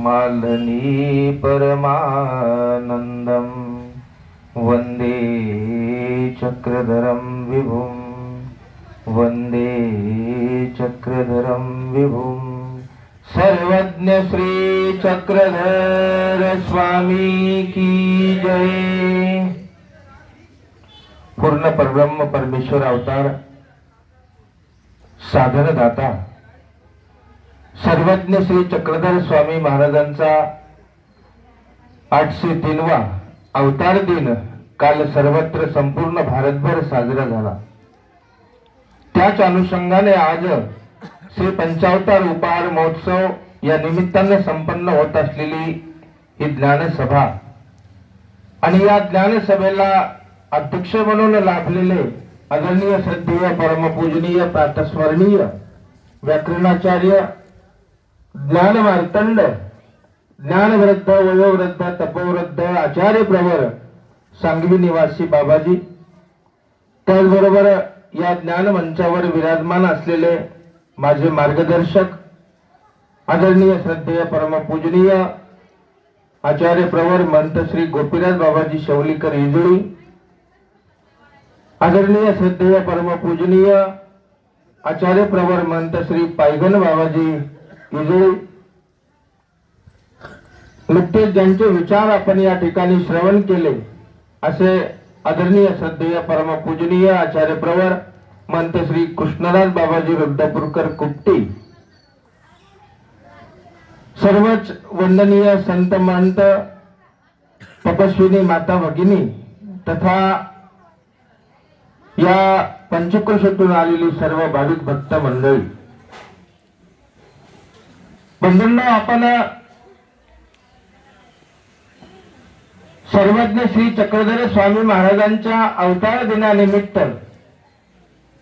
मालनी परमानन्दं वन्दे चक्रधरं विभुं वन्दे चक्रधरं विभुं। सर्वज्ञ श्री चक्रधर स्वामी की जय। पूर्ण परब्रह्म परमेश्वर अवतार साधनदाता सर्वज्ञ श्री चक्रधर स्वामी महाराजांचा आठशे तीनवा अवतार दिन काल सर्वत्र संपूर्ण भारतभर साजरा झाला. त्याच अनुषंगाने आज श्री पंचावतार उपहार महोत्सव या निमित्ताने संपन्न होत असलेली ही ज्ञानसभा. आणि या ज्ञानसभेला अध्यक्ष म्हणून लाभलेले आदरणीय श्रद्धेय परमपूजनीय प्रातस्मरणीय व्याकरणाचार्य ज्ञान मार्तंड ज्ञानवृद्ध वयोवृद्ध तपोवृद्ध आचार्य प्रवर सांगवी निवासी बाबाजी. त्याचबरोबर या ज्ञान मंचावर विराजमान असलेले माझे मार्गदर्शक आदरणीय श्रद्धेय परमपूजनीय आचार्य प्रवर मंत श्री गोपीनाथ बाबाजी शौलीकर इजुळी आदरणीय श्रद्धेय परमपूजनीय आचार्य प्रवर मंत श्री पायगन बाबाजी म्हणजे इजुळी नुकतेच ज्यांचे विचार आपण या ठिकाणी श्रवण केले असे आदरणीय श्रद्धेय परमपूजनीय आचार्य प्रवर मंत श्री कृष्णदास बाबाजी रुद्रपूरकर कुपटी. सर्वच वंदनीय संत महंत तपस्विनी माता भगिनी तथा या पंचक्रोशीतून आलेली सर्व भाविक भक्त मंडळी. बंधूंना आपण सर्वज्ञ श्री चक्रधर स्वामी महाराजांच्या अवतार दिनानिमित्त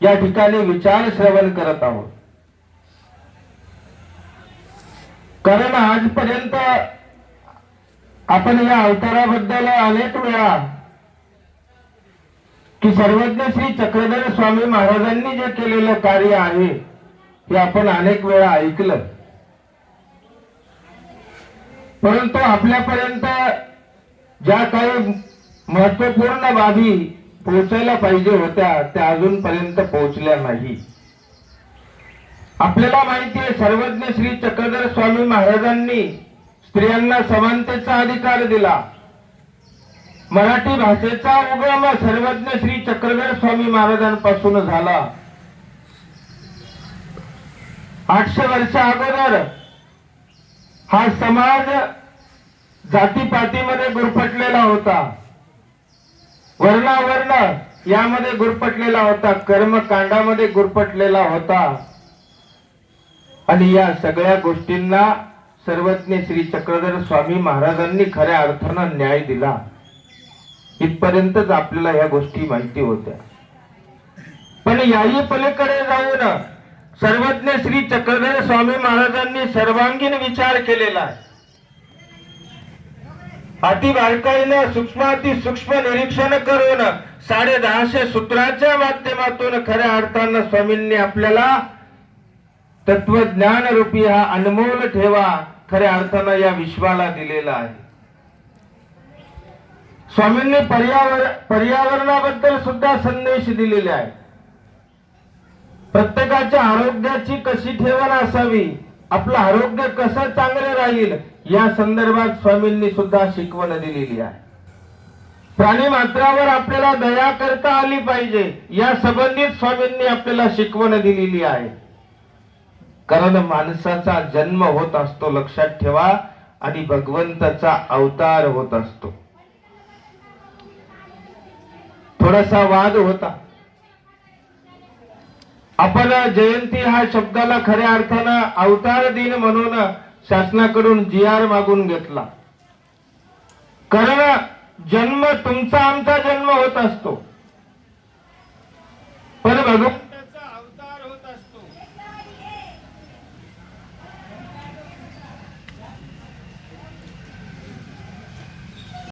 या ठिकाणी विचार श्रवण करत आहोत. कारण आजपर्यंत आपण या अवताराबद्दल अनेक वेळा की सर्वज्ञ श्री चक्रधर स्वामी महाराजांनी जे केलेलं कार्य आहे हे आपण अनेक वेळा ऐकलं. परंतु आपल्यापर्यंत ज्या काही महत्त्वपूर्ण बाबी पोहोचायला पाहिजे होत्या त्या अजूनपर्यंत पोहोचल्या नाही. आपल्याला माहिती आहे सर्वज्ञ श्री चक्रधर स्वामी महाराजांनी स्त्रियांना समानतेचा अधिकार दिला. मराठी भाषेचा उगम सर्वज्ञ श्री चक्रधर स्वामी महाराजांपासून झाला. आठशे वर्ष अगोदर हा समाज जातीपातीमध्ये गुरफटलेला होता. वर्णावर्ण यामध्ये गुरफटलेला होता. कर्मकांडामध्ये गुरफटलेला होता. आणि या सगळ्या गोष्टींना सर्वज्ञ श्री चक्रधर स्वामी महाराजांनी खऱ्या अर्थानं न्याय दिला. इथपर्यंतच आपल्याला या गोष्टी माहिती होत्या. पण याही पलीकडे जाऊन सर्वज्ञ श्री चक्रधर स्वामी महाराजांनी सर्वांगीण विचार केलेला आहे. अति बारकाईनं सूक्ष्माती सूक्ष्म निरीक्षण करून साडे दहाशे सूत्राच्या माध्यमातून खऱ्या अर्थानं स्वामींनी आपल्याला तत्वज्ञान रूपी हा अनमोल ठेवा खऱ्या अर्थानं या विश्वाला दिलेला आहे. स्वामींनी पर्यावर पर्यावरणाबद्दल सुद्धा संदेश दिलेले आहे प्रत्येकाच्या आरोग्याची कशी ठेवण असावी आपलं आरोग्य कसं चांगलं राहील या संदर्भात स्वामींनी सुद्धा शिकवण दिलेली आहे. प्राणी मात्रावर आपल्याला दया करता आली पाहिजे या संबंधित स्वामींनी आपल्याला शिकवण दिलेली आहे. कारण माणसाचा जन्म होत असतो लक्षात ठेवा आणि भगवंताचा अवतार होत असतो. थोडासा वाद होता. आपण जयंती हा शब्दाला खऱ्या अर्थानं अवतार दिन म्हणून शासनाकडून जी आर मागून घेतला. कारण जन्म तुमचा आमचा जन्म होत असतो. पण भगवान